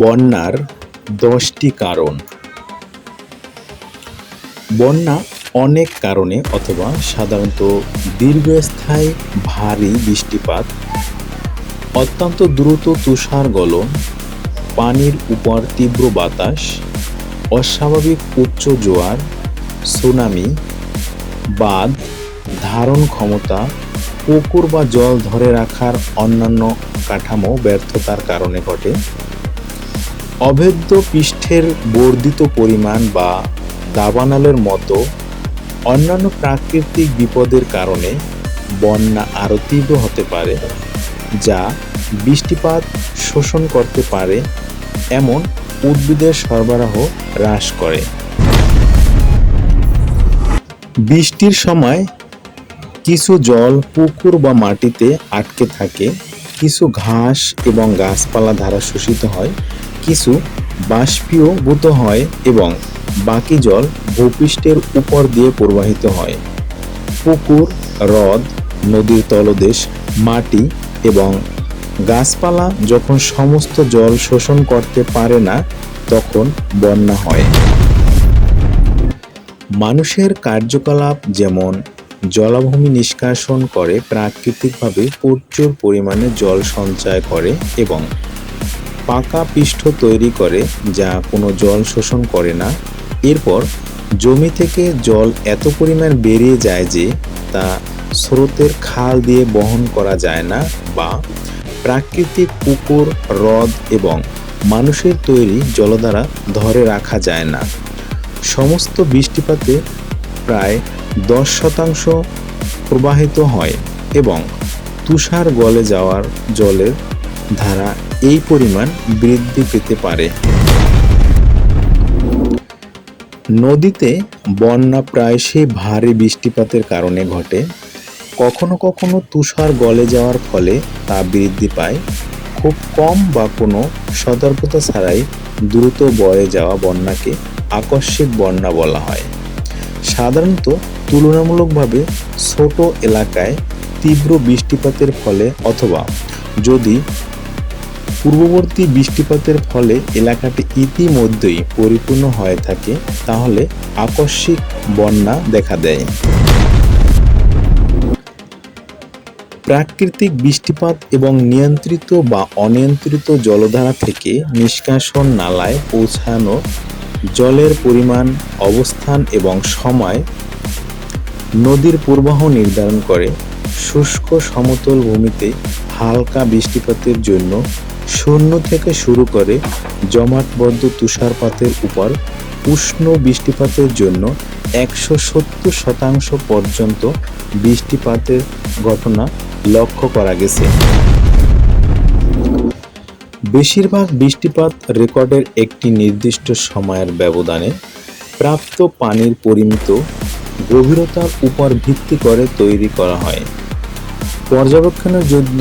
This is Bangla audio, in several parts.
বন্যার দশটি কারণ। বন্যা অনেক কারণে অথবা সাধারণত দীর্ঘস্থায়ী ভারী বৃষ্টিপাত, অত্যন্ত দ্রুত তুষার গলন, পানির উপর তীব্র বাতাস, অস্বাভাবিক উচ্চ জোয়ার, সুনামি, বাঁধ, ধারণ ক্ষমতা, পুকুর বা জল ধরে রাখার অন্যান্য কাঠামো ব্যর্থতার কারণে ঘটে। অভেদ্য পৃষ্ঠের বর্ধিত পরিমাণ বা দাবানালের মতো অন্যান্য প্রাকৃতিক বিপদের কারণে বন্যা আরও তীব্র হতে পারে, যা বৃষ্টিপাত শোষণ করতে পারে এমন উদ্ভিদের সরবরাহ হ্রাস করে। বৃষ্টির সময় কিছু জল পুকুর বা মাটিতে আটকে থাকে, কিছু ঘাস এবং গাছপালা দ্বারা শোষিত হয় কিছু বাষ্পীয়ভূত হয় এবং বাকি জল ভূপৃষ্ঠের উপর দিয়ে প্রবাহিত হয়। পুকুর, হ্রদ, নদীর তলদেশ, মাটি এবং গাছপালা যখন সমস্ত জল শোষণ করতে পারে না, তখন বন্যা হয়। মানুষের কার্যকলাপ যেমন জলাভূমি নিষ্কাশন করে, প্রাকৃতিকভাবে প্রচুর পরিমাণে জল সঞ্চয় করে এবং পাকা পৃষ্ঠ তৈরি করে যা কোনো জল শোষণ করে না। এরপর জমি থেকে জল এত পরিমাণ বেরিয়ে যায় যে তা স্রোতের খাল দিয়ে বহন করা যায় না বা প্রাকৃতিক পুকুর, হ্রদ এবং মানুষের তৈরি জলধারা ধরে রাখা যায় না। সমস্ত বৃষ্টিপাতে প্রায় দশ শতাংশ প্রবাহিত হয় এবং তুষার গলে যাওয়ার জলের ধারা এই পরিমাণ বৃদ্ধি পেতে পারে। নদীতে বন্যা প্রায়শই ভারী বৃষ্টিপাতের কারণে ঘটে। কখনো কখনো তুষার গলে যাওয়ার ফলে তা বৃদ্ধি পায়। খুব কম বা কোনো সতর্কতা ছাড়াই দ্রুত বয়ে যাওয়া বন্যাকে আকস্মিক বন্যা বলা হয়। সাধারণত তুলনামূলকভাবে ছোট এলাকায় তীব্র বৃষ্টিপাতের ফলে অথবা যদি পূর্ববর্তী বৃষ্টিপাতের ফলে এলাকাটি ইতিমধ্যেই পরিপূর্ণ হয়ে থাকে, তাহলে আকস্মিক বন্যা দেখা দেয়। প্রাকৃতিক বৃষ্টিপাত এবং নিয়ন্ত্রিত বা অনিয়ন্ত্রিত জলধারা থেকে নিষ্কাশন নালায় পৌঁছানো জলের পরিমাণ, অবস্থান এবং সময় নদীর প্রবাহ নির্ধারণ করে শুষ্ক সমতল ভূমিতে হালকা বৃষ্টিপাতের জন্য শূন্য থেকে শুরু করে জমাটবদ্ধ তুষারপাতের উপর উষ্ণ বৃষ্টিপাতের জন্য একশো সত্তর শতাংশ পর্যন্ত বৃষ্টিপাতের ঘটনা লক্ষ্য করা গেছে। বেশিরভাগ বৃষ্টিপাত রেকর্ডের একটি নির্দিষ্ট সময়ের ব্যবধানে প্রাপ্ত পানির পরিমিত গভীরতার উপর ভিত্তি করে তৈরি করা হয়। পর্যবেক্ষণের জন্য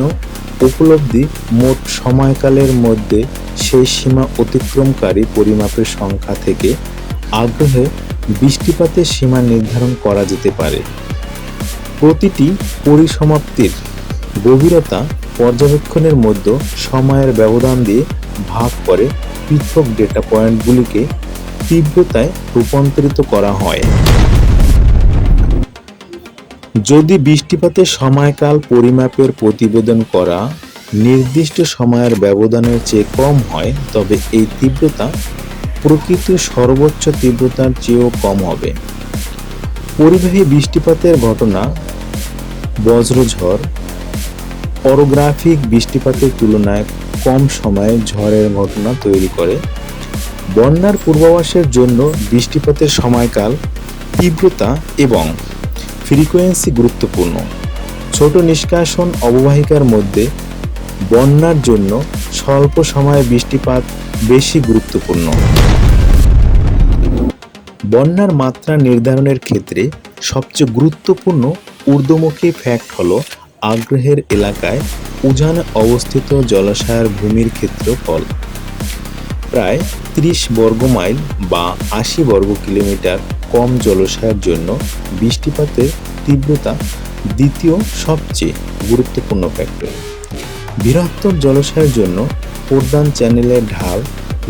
উপলব্ধি মোট সময়কালের মধ্যে সেই সীমা অতিক্রমকারী পরিমাপের সংখ্যা থেকে আগ্রহে বৃষ্টিপাতের সীমা নির্ধারণ করা যেতে পারে। প্রতিটি পরিসমাপ্তির গভীরতা পর্যবেক্ষণের মধ্যে সময়ের ব্যবধান দিয়ে ভাগ করে পৃথক ডেটা পয়েন্টগুলিকে তীব্রতায় রূপান্তরিত করা হয়। যদি বৃষ্টিপাতের সময়কাল পরিমাপের প্রতিবেদন করা নির্দিষ্ট সময়ের ব্যবধানের চেয়ে কম হয়, তবে এই তীব্রতা প্রকৃত সর্বোচ্চ তীব্রতার চেয়েও কম হবে। পরিবাহী বৃষ্টিপাতের ঘটনা বজ্রঝড়, অরোগ্রাফিক বৃষ্টিপাতের তুলনায় কম সময়ে ঝড়ের ঘটনা তৈরি করে। বন্যার পূর্বাভাসের জন্য বৃষ্টিপাতের সময়কাল, তীব্রতা এবং ফ্রিকোয়েন্সি গুরুত্বপূর্ণ। ছোট নিষ্কাশন অববাহিকার মধ্যে বন্যার জন্য স্বল্প সময়ে বৃষ্টিপাত বেশি গুরুত্বপূর্ণ। বন্যার মাত্রা নির্ধারণের ক্ষেত্রে সবচেয়ে গুরুত্বপূর্ণ ঊর্ধ্বমুখী ফ্যাক্ট হল আগ্রহের এলাকায় উজানে অবস্থিত জলাশয়ের ভূমির ক্ষেত্রফল। প্রায় ত্রিশ বর্গ মাইল বা আশি বর্গ কিলোমিটার কম জলাশয়ের জন্য বৃষ্টিপাতের তীব্রতা দ্বিতীয় সবচেয়ে গুরুত্বপূর্ণ ফ্যাক্টর বৃহত্তর জলাশয়ের জন্য প্রধান চ্যানেলের ঢাল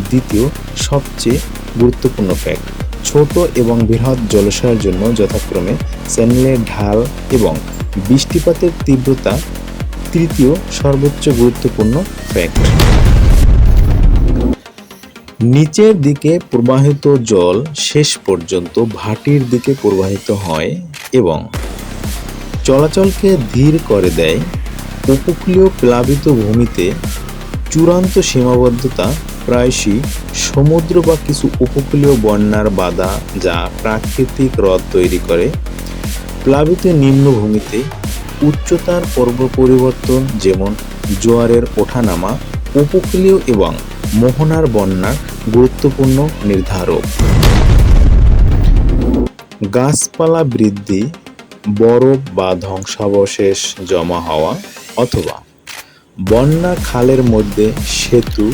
দ্বিতীয় সবচেয়ে গুরুত্বপূর্ণ ফ্যাক্ট ছোট এবং বৃহৎ জলাশয়ের জন্য যথাক্রমে চ্যানেলের ঢাল এবং বৃষ্টিপাতের তীব্রতা তৃতীয় সর্বোচ্চ গুরুত্বপূর্ণ ফ্যাক্ট নিচের দিকে প্রবাহিত জল শেষ পর্যন্ত ভাটির দিকে প্রবাহিত হয় এবং চলাচলকে ধীর করে দেয়। উপকূলীয় প্লাবিত ভূমিতে চূড়ান্ত সীমাবদ্ধতা প্রায়শই সমুদ্র বা কিছু উপকূলীয় বন্যার বাধা যা প্রাকৃতিক হ্রদ তৈরি করে। প্লাবিত নিম্নভূমিতে উচ্চতার পর্ব পরিবর্তন যেমন জোয়ারের ওঠানামা, উপকূলীয় এবং মোহনার বন্যার গুরুত্বপূর্ণ নির্ধারক। গাছপালা বৃদ্ধি, বরফ বা ধ্বংসাবশেষ জমা হওয়া অথবা বন্যা খালের মধ্যে সেতু,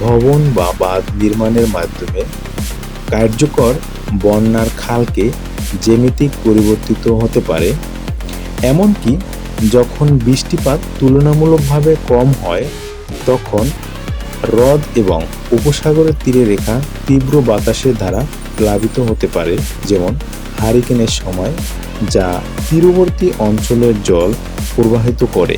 ভবন বা বাঁধ নির্মাণের মাধ্যমে কার্যকর বন্যার খালকে জ্যামিতিক পরিবর্তিত হতে পারে। এমনকি যখন বৃষ্টিপাত তুলনামূলকভাবে কম হয়, তখন হ্রদ এবং উপসাগরের তীরে রেখা তীব্র বাতাসের দ্বারা প্লাবিত হতে পারে, যেমন হারিকেনের সময়, যা তীরবর্তী অঞ্চলের জল প্রবাহিত করে।